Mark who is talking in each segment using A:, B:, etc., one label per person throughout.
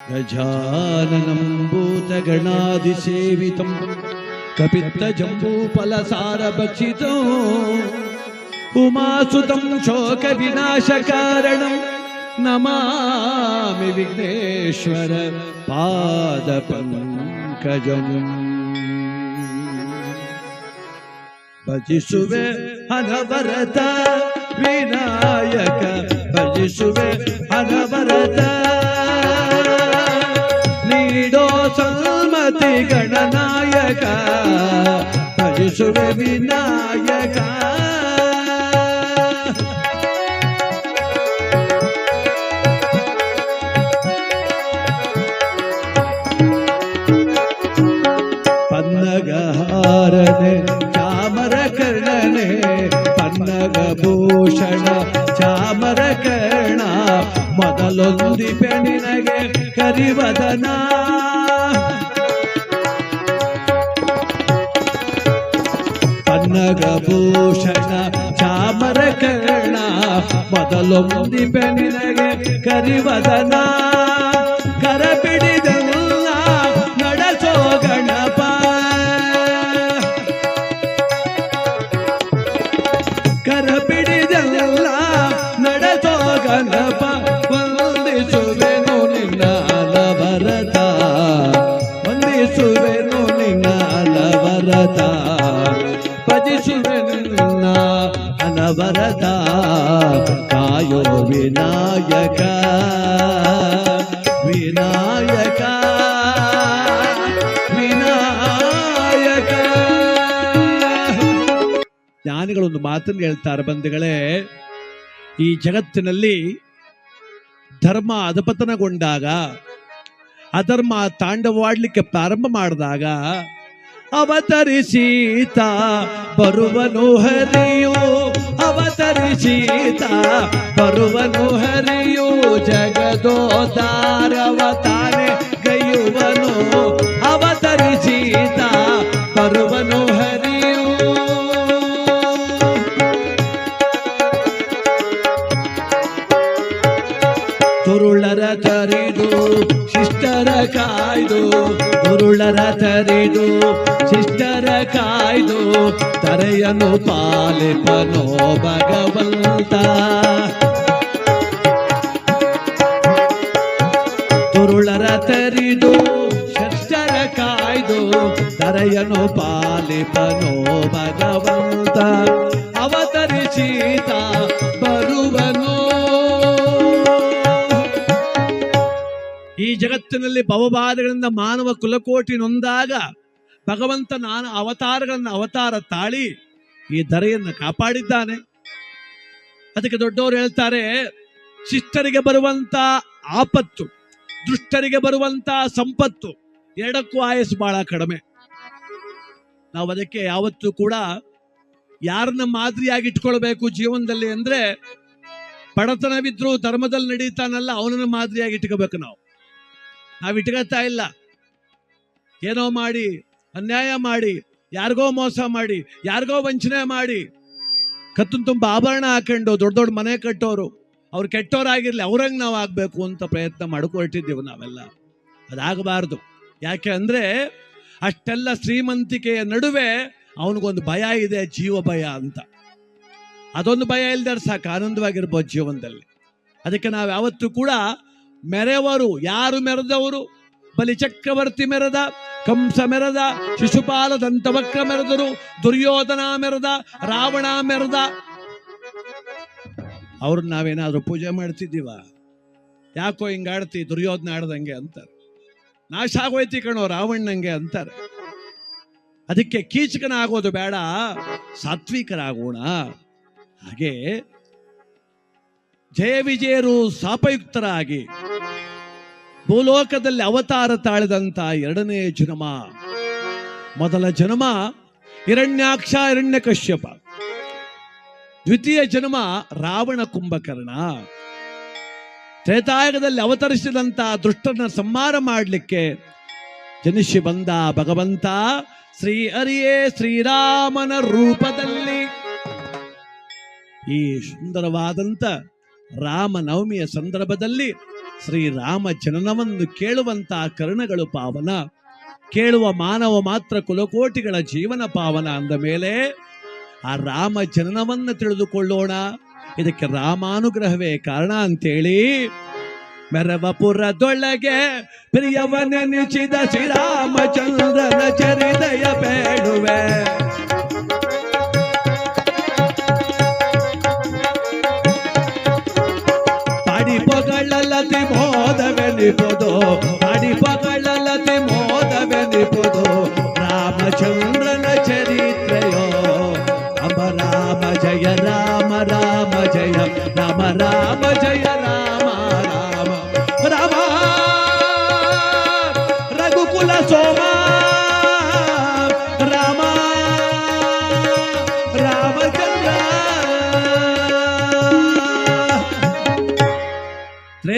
A: गजाननम्बूतगणादिसेवितं कपित्तजम्बूफलसारभक्षितम् उमासुतं शोकविनाशकारणं नमामि विघ्नेश्वर पादपङ्कजम् भजिसुवे अनवरत विनायक भजिसुवे अनवरत ಗಣನಾಯಕ ಭಜಿಸುವೆ ವಿನಾಯಕ. ಪನ್ನಗಹಾರನೆ ಚಾಮರ ಕರ್ಣನೆ ಪನ್ನಗ ಭೂಷಣ ಚಾಮರ ಕರ್ಣ ಮೊದಲೊಂದಿ ಪೆಣಿನಗೆ ಕರಿವದನ ಪನ್ನಗ ಭೂಷಣ ಚಾಮರ ಕರ್ಣ ಮೊದಲೊಂದಿ ಪೆಣಿನಗೆ ಕರಿವದನ. ಕರ ಬಿಡಿದಲ್ಲ ಅನವರತ ಕಾಯೋ ವಿನಾಯಕ. ವಿನಾಯಕ. ವಿನಾಯಕ. ಜ್ಞಾನಿಗಳೊಂದು ಮಾತನ್ನು ಹೇಳ್ತಾರೆ ಬಂಧುಗಳೇ. ಈ ಜಗತ್ತಿನಲ್ಲಿ ಧರ್ಮ ಅಧಪತನಗೊಂಡಾಗ, ಅಧರ್ಮ ತಾಂಡವಾಡ್ಲಿಕ್ಕೆ ಪ್ರಾರಂಭ ಮಾಡಿದಾಗ ಅವತರಿಸೀತ ಬರುವನು ಹರಿಯೋ ಅವತರಿಸೀತ ಬರುವನು ಹರಿಯೋ ಜಗದೋದಾರವ ತುರುಳರ ತರಿದು ಶಿಷ್ಟರ ಕಾಯ್ದು, ತರೆಯನು ಪಾಲಿಪನೋ ಭಗವಂತ. ತುರುಳರ ತರಿದು ಶಿಷ್ಟರ ಕಾಯ್ದು, ತರೆಯನು ಪಾಲಿಪನೋ ಭಗವಂತ. ಅವತರಿಸಿದ ಜಗತ್ತಿನಲ್ಲಿ ಭವಬಾಧಗಳಿಂದ ಮಾನವ ಕುಲಕೋಟಿ ನೊಂದಾಗ ಭಗವಂತ ನಾನು ಅವತಾರಗಳನ್ನ ಅವತಾರ ತಾಳಿ ಈ ಧರೆಯನ್ನು ಕಾಪಾಡಿದ್ದಾನೆ. ಅದಕ್ಕೆ ದೊಡ್ಡವರು ಹೇಳ್ತಾರೆ, ಶಿಷ್ಟರಿಗೆ ಬರುವಂತ ಆಪತ್ತು, ದುಷ್ಟರಿಗೆ ಬರುವಂತ ಸಂಪತ್ತು ಎರಡಕ್ಕೂ ಆಯಸ್ಸು ಬಹಳ ಕಡಿಮೆ. ನಾವು ಅದಕ್ಕೆ ಯಾವತ್ತೂ ಕೂಡ ಯಾರನ್ನ ಮಾದರಿಯಾಗಿ ಇಟ್ಕೊಳ್ಬೇಕು ಜೀವನದಲ್ಲಿ ಅಂದ್ರೆ ಬಡತನವಿದ್ರು ಧರ್ಮದಲ್ಲಿ ನಡೀತಾನಲ್ಲ, ಅವನನ್ನ ಮಾದರಿಯಾಗಿ ಇಟ್ಕೋಬೇಕು ನಾವು. ನಾವು ಇಟ್ಕೋತಾ ಇಲ್ಲ. ಏನೋ ಮಾಡಿ, ಅನ್ಯಾಯ ಮಾಡಿ, ಯಾರಿಗೋ ಮೋಸ ಮಾಡಿ, ಯಾರಿಗೋ ವಂಚನೆ ಮಾಡಿ ಕತ್ತು ತುಂಬ ಆಭರಣ ಹಾಕೊಂಡು ದೊಡ್ಡ ದೊಡ್ಡ ಮನೆ ಕಟ್ಟೋರು, ಅವ್ರು ಕೆಟ್ಟೋರಾಗಿರ್ಲಿ, ಅವ್ರಂಗೆ ನಾವು ಆಗಬೇಕು ಅಂತ ಪ್ರಯತ್ನ ಮಾಡ್ಕೊಳ್ತಿದ್ದೀವಿ ನಾವೆಲ್ಲ. ಅದಾಗಬಾರ್ದು. ಯಾಕೆ ಅಂದರೆ, ಅಷ್ಟೆಲ್ಲ ಶ್ರೀಮಂತಿಕೆಯ ನಡುವೆ ಅವನಿಗೊಂದು ಭಯ ಇದೆ, ಜೀವ ಭಯ ಅಂತ. ಅದೊಂದು ಭಯ ಇಲ್ದಾರೆ ಸಾಕು, ಆನಂದವಾಗಿರ್ಬೋದು ಜೀವನದಲ್ಲಿ. ಅದಕ್ಕೆ ನಾವು ಯಾವತ್ತೂ ಕೂಡ ಮೆರೆವರು? ಯಾರು ಮೆರೆದವರು? ಬಲಿ ಚಕ್ರವರ್ತಿ ಮೆರೆದ, ಕಂಸ ಮೆರೆದ, ಶಿಶುಪಾಲ ದಂತವಕ್ರ ಮೆರೆದರು, ದುರ್ಯೋಧನ ಮೆರೆದ, ರಾವಣ ಮೆರೆದ. ಅವ್ರನ್ನ ನಾವೇನಾದ್ರೂ ಪೂಜೆ ಮಾಡ್ತಿದ್ದೀವ? ಯಾಕೋ ಹಿಂಗಾಡ್ತಿ ದುರ್ಯೋಧನ ಆಡ್ದಂಗೆ ಅಂತಾರೆ. ನಾಶ ಆಗೋಯ್ತಿ ಕಣೋ ರಾವಣ್ಣಂಗೆ ಅಂತಾರೆ. ಅದಕ್ಕೆ ಕೀಚಕನ ಆಗೋದು ಬೇಡ, ಸಾತ್ವಿಕರಾಗೋಣ. ಹಾಗೆ ಜಯ ವಿಜಯರು ಶಾಪಯುಕ್ತರಾಗಿ ಭೂಲೋಕದಲ್ಲಿ ಅವತಾರ ತಾಳಿದಂತ ಎರಡನೇ ಜನ್ಮ. ಮೊದಲ ಜನ್ಮ ಹಿರಣ್ಯಾಕ್ಷ ಹಿರಣ್ಯ ಕಶ್ಯಪ ದ್ವಿತೀಯ ಜನ್ಮ ರಾವಣ ಕುಂಭಕರ್ಣ. ತ್ರೇತಾಯುಗದಲ್ಲಿ ಅವತರಿಸಿದಂತ ದುಷ್ಟನ ಸಂಹಾರ ಮಾಡಲಿಕ್ಕೆ ಜನಿಸಿ ಬಂದ ಭಗವಂತ ಶ್ರೀ ಹರಿಯೇ ಶ್ರೀರಾಮನ ರೂಪದಲ್ಲಿ. ಈ ಸುಂದರವಾದಂತ ರಾಮನವಮಿಯ ಸಂದರ್ಭದಲ್ಲಿ ಶ್ರೀರಾಮ ಜನನವನ್ನು ಕೇಳುವಂತಹ ಕರ್ಣಗಳು ಪಾವನ. ಕೇಳುವ ಮಾನವ ಮಾತ್ರ ಕುಲಕೋಟಿಗಳ ಜೀವನ ಪಾವನ ಅಂದ ಮೇಲೆ ಆ ರಾಮ ಜನನವನ್ನು ತಿಳಿದುಕೊಳ್ಳೋಣ. ಇದಕ್ಕೆ ರಾಮಾನುಗ್ರಹವೇ ಕಾರಣ ಅಂತೇಳಿ ಮೆರವಪುರದೊಳಗೆ ಪ್ರಿಯವನೆನಿಸಿದ ಶ್ರೀರಾಮಚಂದ್ರನ ಚರಿದಯ ಬೇಡುವೆ. ಪೊಗಳಲತಿ ಮೋದವೆನಿಪುದು ಪಾಡಿ ಪೊಗಳಲತಿ ಮೋದವೆನಿಪುದು ರಾಮಚಂದ್ರನ ಚರಿತ್ರೆಯೋ ಅಮ ರಾಮ ಜಯ ರಾಮ ರಾಮ ಜಯ ರಾಮ ರಾಮ ಜಯ ರಾಮ ರಾಮ ರಾಮ ರಘುಕುಲ ಸೋಮ ರಾಮ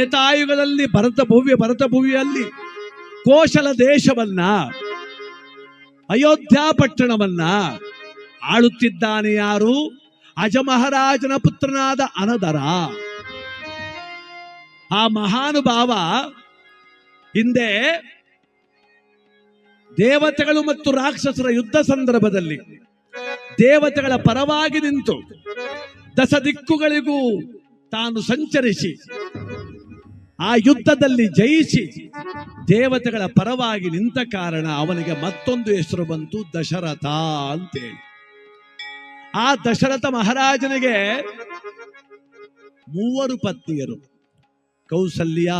A: ತ್ರೇತಾಯುಗದಲ್ಲಿ ಭರತ ಭೂವಿ, ಭರತ ಭುವಿಯಲ್ಲಿ ಕೋಶಲ ದೇಶವನ್ನ, ಅಯೋಧ್ಯ ಪಟ್ಟಣವನ್ನ ಆಳುತ್ತಿದ್ದಾನೆ ಯಾರು? ಅಜಮಹಾರಾಜನ ಪುತ್ರನಾದ ಅನದರ. ಆ ಮಹಾನುಭಾವ ಹಿಂದೆ ದೇವತೆಗಳು ಮತ್ತು ರಾಕ್ಷಸರ ಯುದ್ಧ ಸಂದರ್ಭದಲ್ಲಿ ದೇವತೆಗಳ ಪರವಾಗಿ ನಿಂತು ದಸ ದಿಕ್ಕುಗಳಿಗೂ ತಾನು ಸಂಚರಿಸಿ ಆ ಯುದ್ಧದಲ್ಲಿ ಜಯಿಸಿ ದೇವತೆಗಳ ಪರವಾಗಿ ನಿಂತ ಕಾರಣ ಅವನಿಗೆ ಮತ್ತೊಂದು ಹೆಸರು ಬಂತು ದಶರಥ ಅಂತೇಳಿ. ಆ ದಶರಥ ಮಹಾರಾಜನಿಗೆ ಮೂವರು ಪತ್ನಿಯರು. ಕೌಸಲ್ಯ,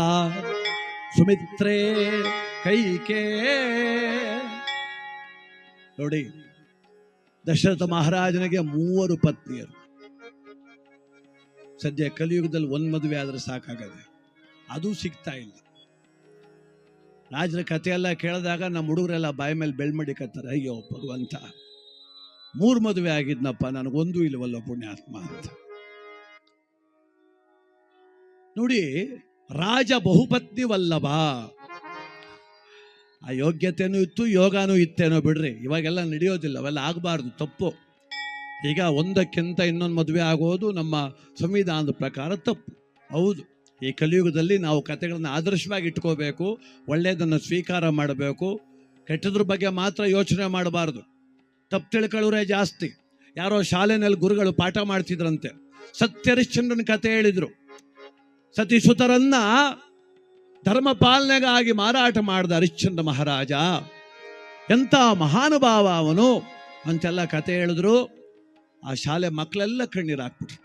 A: ಸುಮಿತ್ರೆ, ಕೈಕೆ. ನೋಡಿ, ದಶರಥ ಮಹಾರಾಜನಿಗೆ ಮೂವರು ಪತ್ನಿಯರು. ಸದ್ಯ ಕಲಿಯುಗದಲ್ಲಿ ಒಂದ್ ಮದುವೆ ಆದ್ರೆ ಸಾಕಾಗದೆ. ಅದು ಸಿಗ್ತಾ ಇಲ್ಲ. ರಾಜರ ಕಥೆ ಎಲ್ಲ ಕೇಳಿದಾಗ ನಮ್ಮ ಹುಡುಗರೆಲ್ಲ ಬಾಯಿ ಮೇಲೆ ಬೆಳ್ಮಡಿಕತ್ತಾರೆ ಅಯ್ಯೋ ಭಗವಂತ, ಮೂರು ಮದುವೆ ಆಗಿದ್ನಪ್ಪ, ನನಗೊಂದು ಇಲ್ಲವಲ್ಲ ಪುಣ್ಯಾತ್ಮ ಅಂತ. ನೋಡಿ, ರಾಜ ಬಹುಪತ್ನಿ ವಲ್ಲಭ ಆ ಯೋಗ್ಯತೆನೂ ಇತ್ತು, ಯೋಗಾನೂ ಇತ್ತೇನೋ ಬಿಡ್ರಿ, ಇವಾಗೆಲ್ಲ ನಡೆಯೋದಿಲ್ಲ ಅವೆಲ್ಲ ಆಗಬಾರ್ದು, ತಪ್ಪು. ಈಗ ಒಂದಕ್ಕಿಂತ ಇನ್ನೊಂದು ಮದುವೆ ಆಗೋದು ನಮ್ಮ ಸಂವಿಧಾನದ ಪ್ರಕಾರ ತಪ್ಪು. ಹೌದು. ಈ ಕಲಿಯುಗದಲ್ಲಿ ನಾವು ಕತೆಗಳನ್ನು ಆದರ್ಶವಾಗಿ ಇಟ್ಕೋಬೇಕು, ಒಳ್ಳೆಯದನ್ನು ಸ್ವೀಕಾರ ಮಾಡಬೇಕು. ಕೆಟ್ಟದ್ರ ಬಗ್ಗೆ ಮಾತ್ರ ಯೋಚನೆ ಮಾಡಬಾರ್ದು. ತಪ್ಪು ತಿಳ್ಕೊಳ್ಳೋರೇ ಜಾಸ್ತಿ. ಯಾರೋ ಶಾಲೆನಲ್ಲಿ ಗುರುಗಳು ಪಾಠ ಮಾಡ್ತಿದ್ರಂತೆ. ಸತ್ಯರಿಶ್ಚಂದ್ರನ ಕತೆ ಹೇಳಿದರು. ಸತಿಸುತರನ್ನ ಧರ್ಮ ಪಾಲನೆಗಾಗಿ ಮಾರಾಟ ಮಾಡಿದ ಹರಿಶ್ಚಂದ್ರ ಮಹಾರಾಜ. ಎಂಥ ಮಹಾನುಭಾವ ಅವನು ಅಂತೆಲ್ಲ ಕತೆ ಹೇಳಿದ್ರು. ಆ ಶಾಲೆ ಮಕ್ಕಳೆಲ್ಲ ಕಣ್ಣೀರು ಹಾಕ್ಬಿಟ್ರು.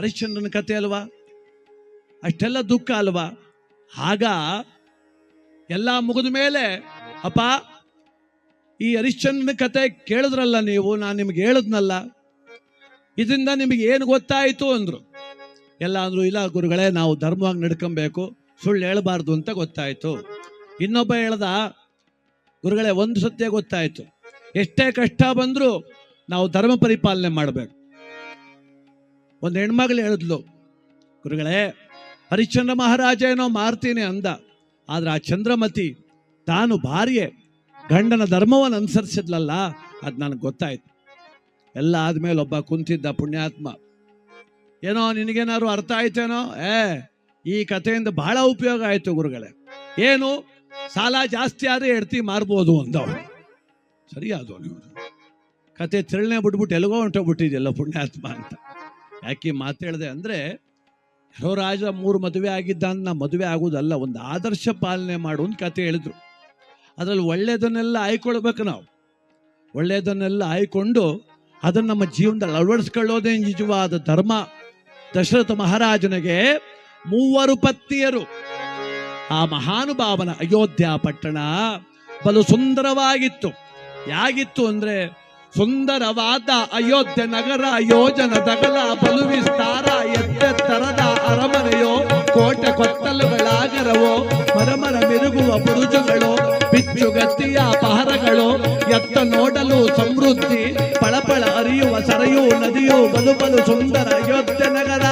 A: ಹರಿಶ್ಚಂದ್ರನ ಕತೆ ಅಲ್ವಾ? ಅಷ್ಟೆಲ್ಲ ದುಃಖ ಅಲ್ವಾ? ಆಗ ಎಲ್ಲ ಮುಗಿದ ಮೇಲೆ, ಅಪ್ಪ, ಈ ಹರಿಶ್ಚಂದ್ರನ ಕತೆ ಕೇಳಿದ್ರಲ್ಲ ನೀವು? ನಾನು ನಿಮ್ಗೆ ಹೇಳಿದ್ನಲ್ಲ. ಇದರಿಂದ ನಿಮಗೆ ಏನು ಗೊತ್ತಾಯಿತು ಅಂದ್ರು. ಎಲ್ಲ ಅಂದ್ರು ಇಲ್ಲ ಗುರುಗಳೇ, ನಾವು ಧರ್ಮವಾಗಿ ನಡ್ಕೊಬೇಕು, ಸುಳ್ಳು ಹೇಳಬಾರ್ದು ಅಂತ ಗೊತ್ತಾಯಿತು. ಇನ್ನೊಬ್ಬ ಹೇಳ್ದ, ಗುರುಗಳೇ, ಒಂದು ಸತ್ಯ ಗೊತ್ತಾಯಿತು. ಎಷ್ಟೇ ಕಷ್ಟ ಬಂದರೂ ನಾವು ಧರ್ಮ ಪರಿಪಾಲನೆ ಮಾಡಬೇಕು. ಒಂದು ಹೆಣ್ಮಗಳು ಹೇಳಿದ್ಲು, ಗುರುಗಳೇ ಹರಿಶ್ಚಂದ್ರ ಮಹಾರಾಜ ಏನೋ ಮಾರ್ತೀನಿ ಅಂದ. ಆದ್ರೆ ಆ ಚಂದ್ರಮತಿ ತಾನು ಭಾರ್ಯೆ. ಗಂಡನ ಧರ್ಮವನ್ನು ಅನುಸರಿಸಿದ್ಲಲ್ಲ, ಅದು ನನಗೆ ಗೊತ್ತಾಯ್ತು. ಎಲ್ಲ ಆದ್ಮೇಲೆ ಒಬ್ಬ ಕುಂತಿದ್ದ ಪುಣ್ಯಾತ್ಮ. ಏನೋ ನಿನಗೇನಾದ್ರು ಅರ್ಥ ಆಯ್ತೇನೋ? ಏ, ಈ ಕಥೆಯಿಂದ ಬಹಳ ಉಪಯೋಗ ಆಯ್ತು ಗುರುಗಳೇ. ಏನು? ಸಾಲ ಜಾಸ್ತಿ ಆದ್ರೆ ಎಡ್ತಿ ಮಾರ್ಬೋದು ಅಂದವ ಸರಿ ಅದು ನೀವು ಕತೆ ತಿರುಳನೆ ಬಿಟ್ಬಿಟ್ಟು ಎಲ್ಗೋ ಹೊಂಟೋಗ್ಬಿಟ್ಟಿದೆಯಲ್ಲ ಪುಣ್ಯಾತ್ಮ ಅಂತ. ಯಾಕೆ ಮಾತೇಳಿದೆ ಅಂದ್ರೆ ಯಾರೋ ರಾಜ ಮೂರು ಮದುವೆ ಆಗಿದ್ದಾನ ಮದುವೆ ಆಗೋದಲ್ಲ ಒಂದು ಆದರ್ಶ ಪಾಲನೆ ಮಾಡು ಅಂತ ಕತೆ ಹೇಳಿದ್ರು. ಅದರಲ್ಲಿ ಒಳ್ಳೆಯದನ್ನೆಲ್ಲ ಆಯ್ಕೊಳ್ಬೇಕು ನಾವು. ಒಳ್ಳೆಯದನ್ನೆಲ್ಲ ಆಯ್ಕೊಂಡು ಅದನ್ನು ನಮ್ಮ ಜೀವನದಲ್ಲಿ ಅಳವಡಿಸ್ಕೊಳ್ಳೋದೇ ನಿಜವಾದ ಧರ್ಮ. ದಶರಥ ಮಹಾರಾಜನಿಗೆ ಮೂವರು ಪತ್ನಿಯರು. ಆ ಮಹಾನುಭಾವನ ಅಯೋಧ್ಯ ಪಟ್ಟಣ ಬಲು ಸುಂದರವಾಗಿತ್ತು. ಯಾಗಿತ್ತು ಅಂದ್ರೆ ಸುಂದರವಾದ ಅಯೋಧ್ಯೆ ನಗರ, ಯೋಜನ ದಗಲ ಬಲು ವಿಸ್ತಾರ ಎತ್ತೆತ್ತರದ ಅರಮನೆಯೋ, ಕೋಟೆ ಕೊತ್ತಲುಗಳಾಗರವೋ, ಮರಮರ ಮಿರುಗುವ ಬುರುಜುಗಳು ಬಿಚ್ಚುಗತ್ತಿಯ ಪಹರಗಳು, ಎತ್ತ ನೋಡಲು ಸಮೃದ್ಧಿ, ಪಳಪಳ ಅರಿಯುವ ಸರೆಯು ನದಿಯು ಬಲು ಸುಂದರ ಅಯೋಧ್ಯೆ ನಗರ.